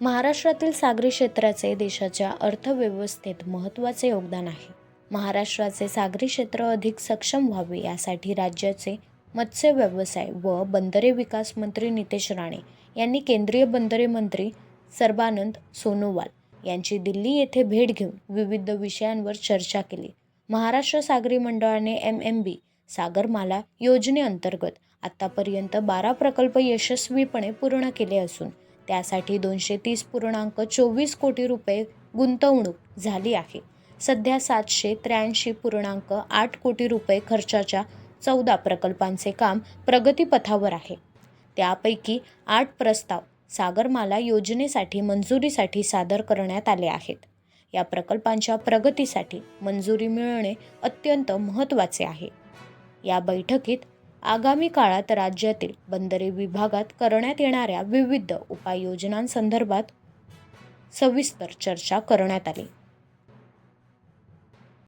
महाराष्ट्रातील सागरी क्षेत्राचे देशाच्या अर्थव्यवस्थेत महत्त्वाचे योगदान आहे. महाराष्ट्राचे सागरी क्षेत्र अधिक सक्षम व्हावे यासाठी राज्याचे मत्स्य व्यवसाय व बंदरे विकास मंत्री नितेश राणे यांनी केंद्रीय बंदरे मंत्री सर्बानंद सोनोवाल यांची दिल्ली येथे भेट घेऊन विविध विषयांवर चर्चा केली. महाराष्ट्र सागरी मंडळाने एम एम बी सागरमाला योजनेअंतर्गत आत्तापर्यंत बारा प्रकल्प यशस्वीपणे पूर्ण केले असून त्यासाठी दोनशे तीस पूर्णांक चोवीस कोटी रुपये गुंतवणूक झाली आहे. सध्या सातशे त्र्याऐंशी पूर्णांक आठ कोटी रुपये खर्चाच्या चौदा प्रकल्पांचे काम प्रगतीपथावर आहे. त्यापैकी आठ प्रस्ताव सागरमाला योजनेसाठी मंजुरीसाठी सादर करण्यात आले आहेत. या प्रकल्पांच्या प्रगतीसाठी मंजुरी मिळणे अत्यंत महत्त्वाचे आहे. या बैठकीत आगामी काळात राज्यातील बंदरे विभागात करण्यात येणाऱ्या विविध उपाययोजनांसंदर्भात सविस्तर चर्चा करण्यात आली.